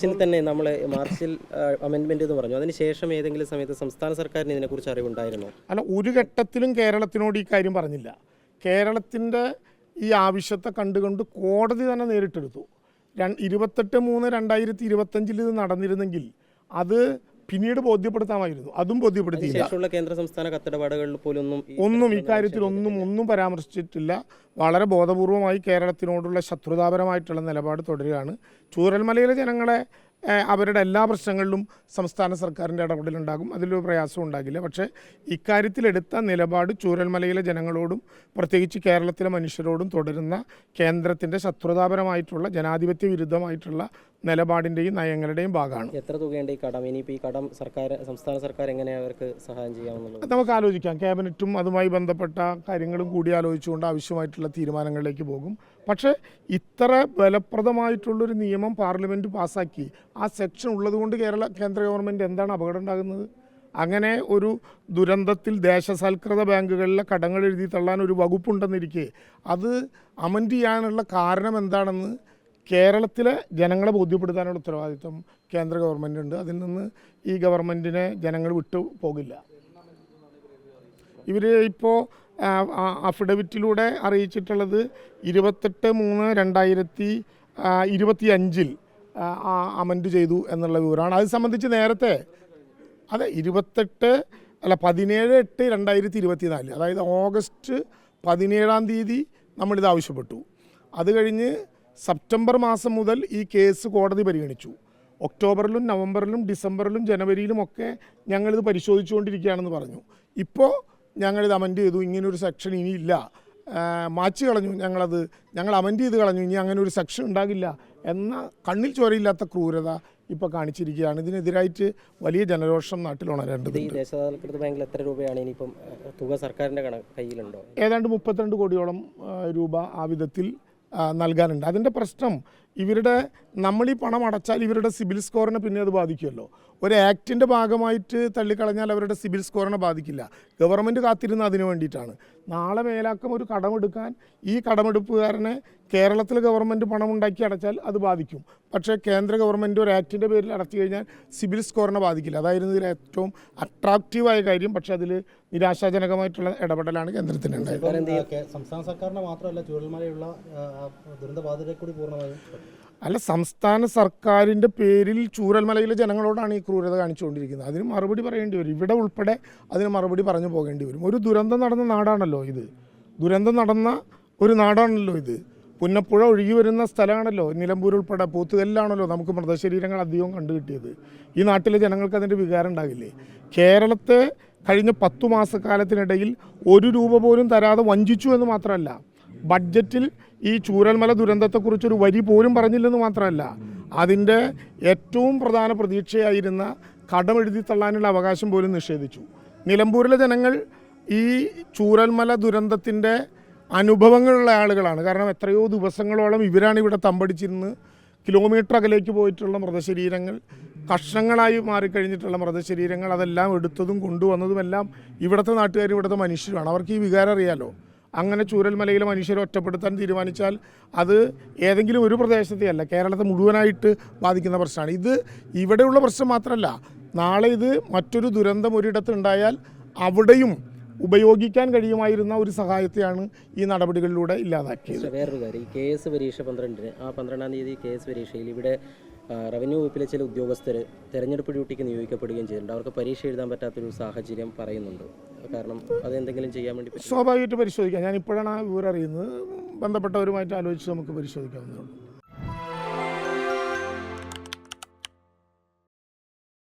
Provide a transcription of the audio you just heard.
മാർച്ചിൽ തന്നെ നമ്മൾ മാർച്ചിൽ അമെൻമെന്റ് എന്ന് പറഞ്ഞു. അതിനുശേഷം ഏതെങ്കിലും സമയത്ത് സംസ്ഥാന സർക്കാരിന് ഇതിനെക്കുറിച്ച് അറിവുണ്ടായിരുന്നോ? അല്ല ഒരു ഘട്ടത്തിലും കേരളത്തിനോട് ഈ കാര്യം പറഞ്ഞില്ല. കേരളത്തിന്റെ ഈ ആവശ്യത്തെ കണ്ടുകൊണ്ട് കോടതി തന്നെ നേരിട്ടെടുത്തു. ഇരുപത്തെട്ട് മൂന്ന് രണ്ടായിരത്തി ഇരുപത്തഞ്ചിൽ ഇത് നടന്നിരുന്നെങ്കിൽ അത് പിന്നീട് ബോധ്യപ്പെടുത്താമായിരുന്നു. അതും ബോധ്യപ്പെടുത്തിയില്ല. കേന്ദ്ര സംസ്ഥാന കത്തിടപാടുകളിൽ പോലും ഒന്നും ഇക്കാര്യത്തിൽ ഒന്നും ഒന്നും പരാമർശിച്ചിട്ടില്ല. വളരെ ബോധപൂർവമായി കേരളത്തിനോടുള്ള ശത്രുതാപരമായിട്ടുള്ള നിലപാട് തുടരുകയാണ്. ചൂരൽമലയിലെ ജനങ്ങളെ അവരുടെ എല്ലാ പ്രശ്നങ്ങളിലും സംസ്ഥാന സർക്കാരിന്റെ ഇടപെടലുണ്ടാകും അതിലൊരു പ്രയാസം ഉണ്ടാകില്ല. പക്ഷേ ഇക്കാര്യത്തിലെടുത്ത നിലപാട് ചൂരൽമലയിലെ ജനങ്ങളോടും പ്രത്യേകിച്ച് കേരളത്തിലെ മനുഷ്യരോടും തുടരുന്ന കേന്ദ്രത്തിന്റെ ശത്രുതാപരമായിട്ടുള്ള ജനാധിപത്യ വിരുദ്ധമായിട്ടുള്ള നിലപാടിന്റെയും നയങ്ങളുടെയും ഭാഗമാണ്. എത്ര തുകയുണ്ട് ഈ കടം? ഇനിയിപ്പോൾ ഈ കടം സർക്കാർ സംസ്ഥാന സർക്കാർ എങ്ങനെ അവർക്ക് സഹായം ചെയ്യാമെന്നുള്ളത്? നമുക്ക് ആലോചിക്കാം. ക്യാബിനറ്റും അതുമായി ബന്ധപ്പെട്ട കാര്യങ്ങളും കൂടി ആലോചിച്ചുകൊണ്ട് ആവശ്യമായിട്ടുള്ള തീരുമാനങ്ങളിലേക്ക് പോകും. പക്ഷേ ഇത്ര ബലപ്രദമായിട്ടുള്ളൊരു നിയമം പാർലമെന്റ് പാസ്സാക്കി ആ സെക്ഷൻ ഉള്ളതുകൊണ്ട് കേരള കേന്ദ്ര ഗവൺമെന്റ് എന്താണ് അപകടം ഉണ്ടാകുന്നത് അങ്ങനെ ഒരു ദുരന്തത്തിൽ ദേശസാൽകൃത ബാങ്കുകളിലെ കടങ്ങൾ എഴുതി തള്ളാൻ ഒരു വകുപ്പുണ്ടെന്നിരിക്കെ അത് അമൻഡ് ചെയ്യാനുള്ള കാരണം എന്താണെന്ന് കേരളത്തിലെ ജനങ്ങളെ ബോധ്യപ്പെടുത്താനുള്ള ഉത്തരവാദിത്വം കേന്ദ്ര ഗവൺമെന്റ് ഉണ്ട് അതിൽ നിന്ന് ഈ ഗവൺമെന്റിനെ ജനങ്ങൾ വിട്ടു പോകില്ല. ഇവർ ഇപ്പോൾ അഫിഡവിറ്റിലൂടെ അറിയിച്ചിട്ടുള്ളത് ഇരുപത്തെട്ട് മൂന്ന് രണ്ടായിരത്തി ഇരുപത്തി അഞ്ചിൽ അമൻഡ് ചെയ്തു എന്നുള്ള വിവരമാണ്. അത് സംബന്ധിച്ച് നേരത്തെ അതെ ഇരുപത്തെട്ട് അല്ല പതിനേഴ് എട്ട് രണ്ടായിരത്തി ഇരുപത്തി നാല് അതായത് ഓഗസ്റ്റ് പതിനേഴാം തീയതി നമ്മളിത് ആവശ്യപ്പെട്ടു. അത് കഴിഞ്ഞ് സെപ്റ്റംബർ മാസം മുതൽ ഈ കേസ് കോടതി പരിഗണിച്ചു. ഒക്ടോബറിലും നവംബറിലും ഡിസംബറിലും ജനുവരിയിലും ഒക്കെ ഞങ്ങളിത് പരിശോധിച്ചുകൊണ്ടിരിക്കുകയാണെന്ന് പറഞ്ഞു. ഇപ്പോൾ ഞങ്ങളിത് അമൻഡ് ചെയ്തു. ഇങ്ങനൊരു സെക്ഷൻ ഇനിയില്ല. മാച്ച് കളഞ്ഞു ഞങ്ങളത് ഞങ്ങൾ അമെൻഡ് ചെയ്ത് കളഞ്ഞു ഇനി അങ്ങനെ ഒരു സെക്ഷൻ ഉണ്ടാകില്ല എന്ന കണ്ണിൽ ചോരയില്ലാത്ത ക്രൂരത ഇപ്പോൾ കാണിച്ചിരിക്കുകയാണ്. ഇതിനെതിരായിട്ട് വലിയ ജനരോഷം നാട്ടിൽ ഉണരേണ്ടത് ഈ ഉണരേണ്ടതുണ്ട് ദേശസാൽകൃത ബാങ്കിൽ എത്ര രൂപയാണ് ഇനിയിപ്പം ഏഹ്, തുക കയ്യിലുണ്ടോ? ഏതാണ്ട് മുപ്പത്തിരണ്ട് കോടിയോളം രൂപ ആ വിധത്തിൽ നൽകാനുണ്ട്. അതിന്റെ പ്രശ്നം ഇവരുടെ നമ്മൾ ഈ പണം അടച്ചാൽ ഇവരുടെ സിബിൽ സ്കോറിനെ പിന്നെ അത് ബാധിക്കുമല്ലോ. ഒരു ആക്ടിന്റെ ഭാഗമായിട്ട് തള്ളിക്കളഞ്ഞാൽ അവരുടെ സിബിൽ സ്കോറിനെ ബാധിക്കില്ല. ഗവൺമെന്റ് കാത്തിരുന്ന അതിന് വേണ്ടിയിട്ടാണ്. നാളെ മേലാക്കം ഒരു കടമെടുക്കാൻ ഈ കടമെടുപ്പുകാരനെ കേരളത്തിൽ ഗവൺമെന്റ് പണം ഉണ്ടാക്കി അടച്ചാൽ അത് ബാധിക്കും. പക്ഷേ കേന്ദ്ര ഗവൺമെന്റ് ഒരു ആക്ടിന്റെ പേരിൽ അടച്ചു കഴിഞ്ഞാൽ സിബിൽ സ്കോറിനെ ബാധിക്കില്ല. അതായിരുന്നു ഇതിൽ ഏറ്റവും അട്രാക്റ്റീവായ കാര്യം. പക്ഷേ അതിൽ നിരാശാജനകമായിട്ടുള്ള ഇടപെടലാണ് കേന്ദ്രത്തിനുണ്ടായത്. സംസ്ഥാന സർക്കാരിനെ മാത്രമല്ല ചുഴൽമലയുള്ള ദുരന്തബാധിതരെ കൂടി പൂർണമായും അല്ല സംസ്ഥാന സർക്കാരിന്റെ പേരിൽ ചൂരൽമലയിലെ ജനങ്ങളോടാണ് ഈ ക്രൂരത കാണിച്ചുകൊണ്ടിരിക്കുന്നത്. അതിന് മറുപടി പറയേണ്ടി വരും. ഇവിടെ ഉൾപ്പെടെ അതിന് മറുപടി പറഞ്ഞു പോകേണ്ടി വരും. ഒരു ദുരന്തം നടന്ന നാടാണല്ലോ ഇത്. ദുരന്തം നടന്ന ഒരു നാടാണല്ലോ ഇത്. പുന്നപ്പുഴ ഒഴുകി വരുന്ന സ്ഥലമാണല്ലോ. നിലമ്പൂർ ഉൾപ്പെടെ പോത്തുകല്ലാണല്ലോ നമുക്ക് മൃതശരീരങ്ങൾ അധികവും കണ്ടുകിട്ടിയത് ഈ നാട്ടിലെ ജനങ്ങൾക്ക് അതിന്റെ വികാരം ഉണ്ടാകില്ലേ? കേരളത്തെ കഴിഞ്ഞ പത്തു മാസക്കാലത്തിനിടയിൽ ഒരു രൂപ പോലും തരാതെ വഞ്ചിച്ചു എന്ന് മാത്രമല്ല ബഡ്ജറ്റിൽ ഈ ചൂരൽമല ദുരന്തത്തെക്കുറിച്ചൊരു വരി പോലും പറഞ്ഞില്ലെന്ന് മാത്രമല്ല അതിന്റെ ഏറ്റവും പ്രധാന പ്രതീക്ഷയായിരുന്ന കടമെഴുതി തള്ളാനുള്ള അവകാശം പോലും നിഷേധിച്ചു. നിലമ്പൂരിലെ ജനങ്ങൾ ഈ ചൂരൽമല ദുരന്തത്തിന്റെ അനുഭവങ്ങളുള്ള ആളുകളാണ്. കാരണം എത്രയോ ദിവസങ്ങളോളം ഇവരാണ് ഇവിടെ തമ്പടിച്ചിരുന്ന് കിലോമീറ്റർ അകലേക്ക് പോയിട്ടുള്ള മൃതശരീരങ്ങൾ കഷ്ണങ്ങളായി മാറിക്കഴിഞ്ഞിട്ടുള്ള മൃതശരീരങ്ങൾ അതെല്ലാം എടുത്തതും കൊണ്ടുവന്നതുമെല്ലാം ഇവിടുത്തെ നാട്ടുകാരും ഇവിടുത്തെ മനുഷ്യരുമാണ്. അവർക്ക് ഈ വികാരം അറിയാലോ? അങ്ങനെ ചൂരൽമലയിലെ മനുഷ്യരെ ഒറ്റപ്പെടുത്താൻ തീരുമാനിച്ചാൽ അത് ഏതെങ്കിലും ഒരു പ്രദേശത്തെ അല്ല കേരളത്തെ മുഴുവനായിട്ട് ബാധിക്കുന്ന പ്രശ്നമാണ്. ഇത് ഇവിടെയുള്ള പ്രശ്നം മാത്രമല്ല നാളെ ഇത് മറ്റൊരു ദുരന്തം ഒരിടത്ത് ഉണ്ടായാൽ അവിടെയും ഉപയോഗിക്കാൻ കഴിയുമായിരുന്ന ഒരു സഹായത്തെയാണ് ഈ നടപടികളിലൂടെ ഇല്ലാതാക്കിയത്. വേറൊരു കാര്യം ഈ കെ എസ് പരീക്ഷ പന്ത്രണ്ടിന് ആ പന്ത്രണ്ടാം തീയതി കെ എസ് പരീക്ഷയിൽ ഇവിടെ റവന്യൂ വകുപ്പിലെ ചില ഉദ്യോഗസ്ഥർ തെരഞ്ഞെടുപ്പ് ഡ്യൂട്ടിക്ക് നിയോഗിക്കപ്പെടുകയും ചെയ്തിട്ടുണ്ട്. അവർക്ക് പരീക്ഷ എഴുതാൻ പറ്റാത്തൊരു സാഹചര്യം പറയുന്നുണ്ട്. കാരണം അതെന്തെങ്കിലും ചെയ്യാൻ വേണ്ടി സ്വാഭാവികമായിട്ട് പരിശോധിക്കാം. ഞാൻ ഇപ്പോഴാണ് ആ വിവരം അറിയുന്നത്. ബന്ധപ്പെട്ടവരുമായിട്ട് ആലോചിച്ച് നമുക്ക് പരിശോധിക്കാവുന്നതാണ്